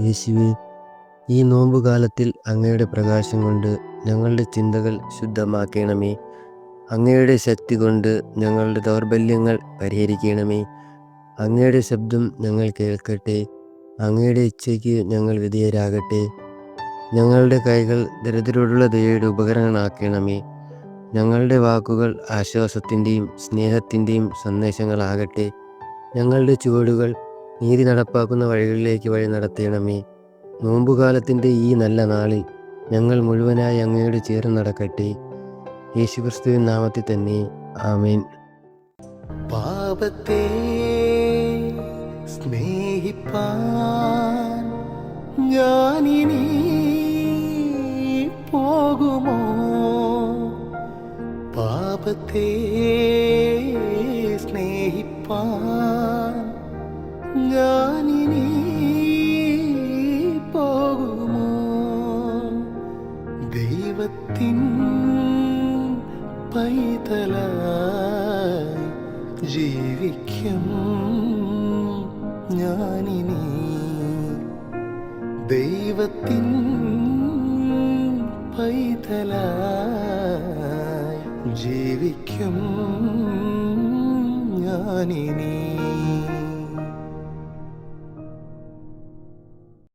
യേശുവേ ഈ നോമ്പുകാലത്തിൽ അങ്ങയുടെ പ്രകാശം കൊണ്ട് ഞങ്ങളുടെ ചിന്തകൾ ശുദ്ധമാക്കണമേ. അങ്ങയുടെ ശക്തി കൊണ്ട് ഞങ്ങളുടെ ദൗർബല്യങ്ങൾ പരിഹരിക്കണമേ. അങ്ങയുടെ ശബ്ദം ഞങ്ങൾ കേൾക്കട്ടെ. അങ്ങയുടെ ഇച്ഛയ്ക്ക് ഞങ്ങൾ വിധേയരാകട്ടെ. ഞങ്ങളുടെ കൈകൾ ദരിദ്രരോടുള്ള ദയയുടെ ഉപകരണങ്ങളാക്കണമേ. ഞങ്ങളുടെ വാക്കുകൾ ആശ്വാസത്തിന്റെയും സ്നേഹത്തിന്റെയും സന്ദേശങ്ങളാകട്ടെ. ഞങ്ങളുടെ ചുവടുകൾ നീതി നടപ്പാക്കുന്ന വഴികളിലേക്ക് വഴി നടത്തിയണമേ നോമ്പുകാലത്തിന്റെ ഈ നല്ല നാളിൽ ഞങ്ങൾ മുഴുവനായി അങ്ങയോട് ചേർന്ന് നടക്കട്ടെ. യേശുക്രിസ്തുവിൻ നാമത്തിൽ തന്നെ. ആമേൻ. പാപത്തെ സ്നേഹിപ്പാൻ ഞാനിനി പോകുമോ? പാപത്തെ ദൈവത്തിൻ പൈതലായി ജീവിക്കും ഞാനിനി. ദൈവത്തിൻ പൈതലായി ജീവിക്കും ഞാനിനി.